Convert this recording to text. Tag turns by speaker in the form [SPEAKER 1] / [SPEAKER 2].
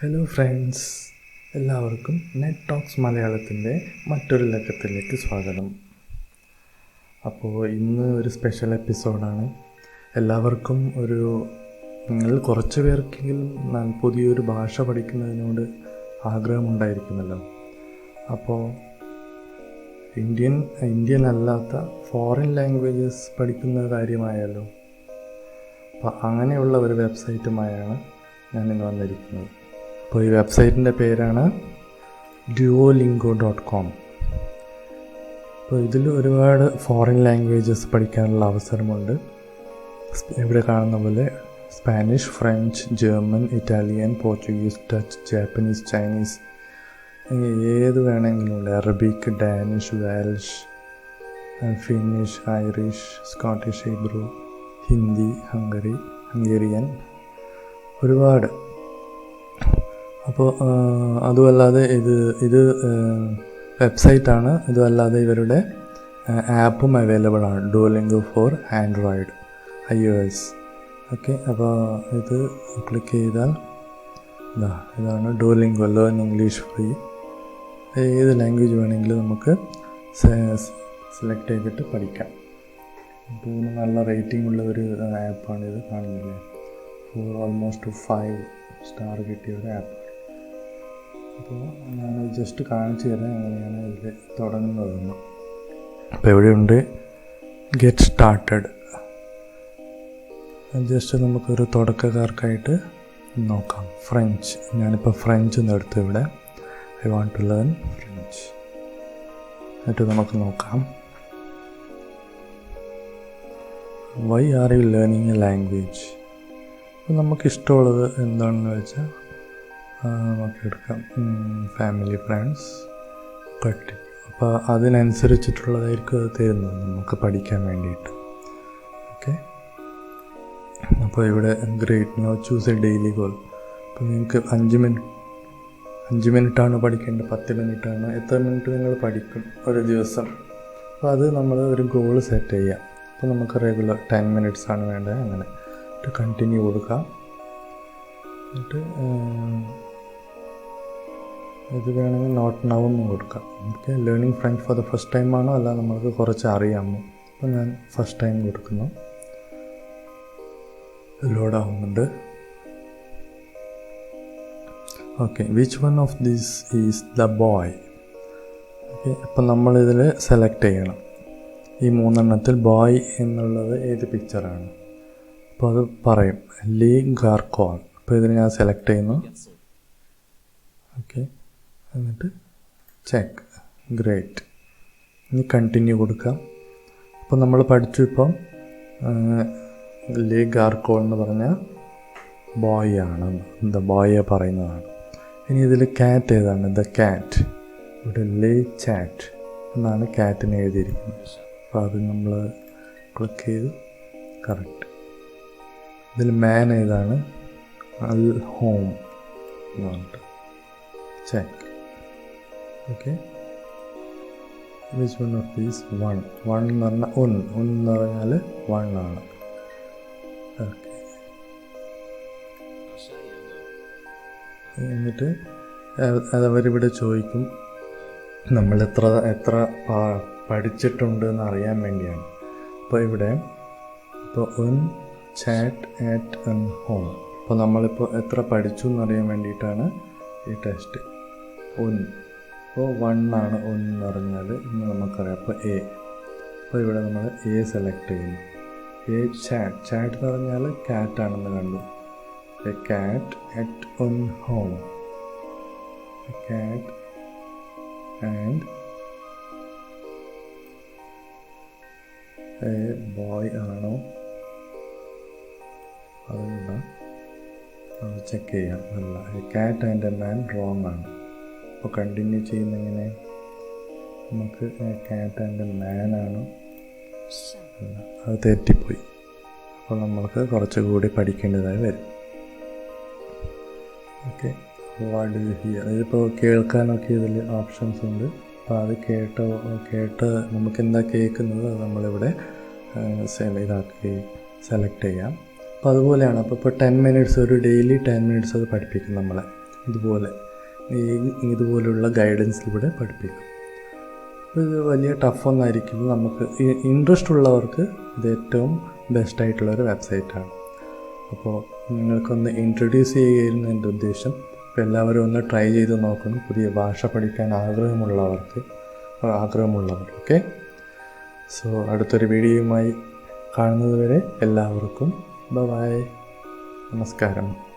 [SPEAKER 1] Hello friends എല്ലാവർക്കും net talks മലയാളത്തിന്റെ മറ്റൊരു ലക്കത്തിലേക്ക് സ്വാഗതം. അപ്പോൾ ഇന്ന് ഒരു സ്പെഷ്യൽ എപ്പിസോഡാണ് എല്ലാവർക്കും ഒരു നിങ്ങൾ കുറച്ച് പേർക്കെങ്കിലും പുതിയൊരു ഭാഷ പഠിക്കുന്നതിനോട് ആഗ്രഹമുണ്ടായിരിക്കുന്നല്ലോ. അപ്പോൾ ഇന്ത്യൻ ഇന്ത്യൻ അല്ലാത്ത ഫോറിൻ ലാംഗ്വേജസ് പഠിക്കുന്ന കാര്യമായാലോ അപ്പോൾ അങ്ങനെയുള്ള ഒരു വെബ്സൈറ്റുമായാണ് ഞാൻ ഇന്ന് വന്നിരിക്കുന്നത്. അപ്പോൾ ഈ വെബ്സൈറ്റിന്റെ പേരാണ് ഡ്യുവോലിംഗോ ഡോട്ട് കോം അപ്പോൾ ഇതിൽ ഒരുപാട് ഫോറിൻ ലാംഗ്വേജസ് പഠിക്കാനുള്ള അവസരമുണ്ട്. ഇവിടെ കാണുന്ന പോലെ Spanish French German Italian Portuguese Dutch Japanese Chinese ഏത് വേണമെങ്കിലും ഉണ്ട്. Arabic Danish Welsh Finnish Irish Scottish Hebrew Hindi Hungary Hungarian ഒരുപാട്. അപ്പോൾ അതുമല്ലാതെ ഇത് ഇത് വെബ്സൈറ്റാണ്. ഇതുമല്ലാതെ ഇവരുടെ ആപ്പും അവൈലബിൾ ആണ്. Duolingo for Android I O S okay അപ്പോൾ ഇത് ക്ലിക്ക് ചെയ്താൽ ഇതാ ഇതാണ് ഡുവലിംഗോ ലേൺ ഇംഗ്ലീഷ് ഫ്രീ ഏത് ലാംഗ്വേജ് വേണമെങ്കിലും നമുക്ക് സെലക്ട് ചെയ്തിട്ട് പഠിക്കാം. അപ്പോൾ ഇതിന് നല്ല റേറ്റിംഗ് ഉള്ള ഒരു ആപ്പാണ് ഇത് കാണുന്നില്ലേ? ഫോർ ഓൾമോസ്റ്റ് ഫൈവ് സ്റ്റാർ കിട്ടിയ ഒരു ആപ്പ് അപ്പോൾ ഞാൻ ജസ്റ്റ് കാണിച്ചു തരാം എങ്ങനെയാണ് ഇതിൽ തുടങ്ങുന്നതെന്ന്. അപ്പോൾ എവിടെയുണ്ട്? ഗെറ്റ് സ്റ്റാർട്ടഡ് ജസ്റ്റ് നമുക്കൊരു തുടക്കക്കാർക്കായിട്ട് നോക്കാം. ഫ്രഞ്ച് ഞാനിപ്പോൾ ഫ്രഞ്ച് എന്നെടുത്ത് ഇവിടെ. I want to learn French എന്നിട്ട് നമുക്ക് നോക്കാം. Why are you learning a language അപ്പോൾ നമുക്കിഷ്ടമുള്ളത് എന്താണെന്ന് വെച്ചാൽ എടുക്കാം. ഫാമിലി ഫ്രണ്ട്സ് പട്ടി അപ്പോൾ അതിനനുസരിച്ചിട്ടുള്ളതായിരിക്കും അത് തരുന്നത്. നമുക്ക് പഠിക്കാൻ വേണ്ടിയിട്ട്. ഓക്കെ അപ്പോൾ ഇവിടെ great now choose a daily goal അപ്പോൾ നിങ്ങൾക്ക് അഞ്ച് മിനിറ്റ് അഞ്ച് മിനിറ്റാണ് പഠിക്കേണ്ടത്. പത്ത് മിനിറ്റാണ്. എത്ര മിനിറ്റ് നിങ്ങൾ പഠിക്കും ഒരു ദിവസം? അപ്പോൾ അത് നമ്മൾ ഒരു ഗോൾ സെറ്റ് ചെയ്യാം. അപ്പോൾ നമുക്ക് റെഗുലർ ടെൻ മിനിറ്റ്സ് ആണ് വേണ്ടത്. അങ്ങനെ. കണ്ടിന്യൂ കൊടുക്കാം. എന്നിട്ട് ഇത് വേണമെങ്കിൽ നോട്ട് നൗ എന്നും കൊടുക്കാം. Okay learning French for the first time ആണോ? അല്ല നമ്മൾക്ക് കുറച്ച് അറിയാമോ? അപ്പോൾ ഞാൻ ഫസ്റ്റ് ടൈം കൊടുക്കുന്നു. ലോഡാവുന്നുണ്ട് okay which one of these is the boy okay അപ്പം നമ്മളിതിൽ സെലക്ട് ചെയ്യണം. ഈ മൂന്നെണ്ണത്തിൽ ബോയ് എന്നുള്ളത് ഏത് പിക്ചറാണ് അപ്പോൾ അത് പറയും. ലീ ഗാർക്കോൺ അപ്പോൾ ഇതിന് ഞാൻ സെലക്ട് ചെയ്യുന്നു. ഓക്കെ എന്നിട്ട് ചെക്ക് ഗ്രേറ്റ് ഇനി കണ്ടിന്യൂ കൊടുക്കാം. അപ്പോൾ നമ്മൾ പഠിച്ചു ഇപ്പം ലേ ഗാർക്കോൾ എന്ന് പറഞ്ഞാൽ ബോയ് ആണ്. ദ ബോയെ പറയുന്നതാണ്. ഇനി ഇതിൽ കാറ്റ് ഏതാണ്? ദ കാറ്റ് ഇവിടെ ലേ ചാറ്റ് എന്നാണ് കാറ്റിന് എഴുതിയിരിക്കുന്നത്. അപ്പോൾ അത് നമ്മൾ ക്ലിക്ക് ചെയ്ത് കറക്റ്റ് ഇതിൽ മാൻ ഏതാണ്? അൽ ഹോം എന്ന് പറഞ്ഞിട്ട് check okay which one of these one one എന്ന് പറഞ്ഞാൽ ഉൻ ഉൻ എന്ന് പറഞ്ഞാൽ വൺ ആണ്. ഓക്കെ എന്നിട്ട് അത് അതവരിവിടെ ചോദിക്കും. നമ്മൾ എത്ര എത്ര പഠിച്ചിട്ടുണ്ട് എന്ന് അറിയാൻ വേണ്ടിയാണ്. അപ്പോൾ ഇവിടെ ഇപ്പോൾ ഒൻ ചാറ്റ് ആറ്റ് എൻ ഹോം അപ്പോൾ നമ്മളിപ്പോൾ എത്ര പഠിച്ചു എന്നറിയാൻ വേണ്ടിയിട്ടാണ് ഈ ടെസ്റ്റ് ഉൻ അപ്പോൾ വൺ ആണ് ഒന്ന് എന്ന് പറഞ്ഞാൽ ഇന്ന് നമുക്കറിയാം. അപ്പോൾ എ അപ്പോൾ ഇവിടെ നമ്മൾ എ സെലക്ട് ചെയ്യുന്നു. എ ചാറ്റ് ചാറ്റ് എന്ന് പറഞ്ഞാൽ കാറ്റ് ആണെന്ന് കണ്ടു. A cat at ഒൻ home a cat and a boy ആണോ? അതല്ല ചെക്ക് ചെയ്യാം അല്ല A cat and a man wrong ആണ്. അപ്പോൾ കണ്ടിന്യൂ ചെയ്യുന്നിങ്ങനെ? നമുക്ക് കാറ്റ് ആൻഡ് അല്ല അത് തെറ്റിപ്പോയി. അപ്പോൾ നമ്മൾക്ക് കുറച്ചുകൂടി പഠിക്കേണ്ടതായി വരും. ഓക്കെ വാട്ട് ഇസ് ഹിയർ ഇതിപ്പോൾ കേൾക്കാനൊക്കെ ഇതിൽ ഓപ്ഷൻസ് ഉണ്ട്. അപ്പോൾ അത് കേട്ട കേട്ട് നമുക്ക് എന്താ കേൾക്കുന്നത് അത് നമ്മളിവിടെ ഇതാക്കുകയും ഇതാക്കി സെലക്ട് ചെയ്യാം. അപ്പോൾ അതുപോലെയാണ്. അപ്പോൾ ഇപ്പോൾ ടെൻ മിനിറ്റ്സ് ഒരു ഡെയിലി ടെൻ മിനിറ്റ്സ് അത് പഠിപ്പിക്കും നമ്മളെ. ഇതുപോലെ. ഇതുപോലുള്ള ഗൈഡൻസിലൂടെ പഠിപ്പിക്കും. ഇത് വലിയ ടഫൊന്നും ആയിരിക്കില്ല നമുക്ക് ഇൻട്രസ്റ്റ് ഉള്ളവർക്ക് ഇത് ഏറ്റവും ബെസ്റ്റ് ആയിട്ടുള്ളൊരു വെബ്സൈറ്റാണ് അപ്പോൾ നിങ്ങൾക്കൊന്ന് ഇൻട്രൊഡ്യൂസ് ചെയ്യുകയായിരുന്നു എന്റെ ഉദ്ദേശം. അപ്പോൾ എല്ലാവരും ഒന്ന് ട്രൈ ചെയ്ത് നോക്കുന്നു പുതിയ ഭാഷ പഠിക്കാൻ ആഗ്രഹമുള്ളവർക്ക് ആഗ്രഹമുള്ളവർ ഓക്കെ സോ അടുത്തൊരു വീഡിയോയുമായി കാണുന്നതുവരെ എല്ലാവർക്കും ബൈ നമസ്കാരം.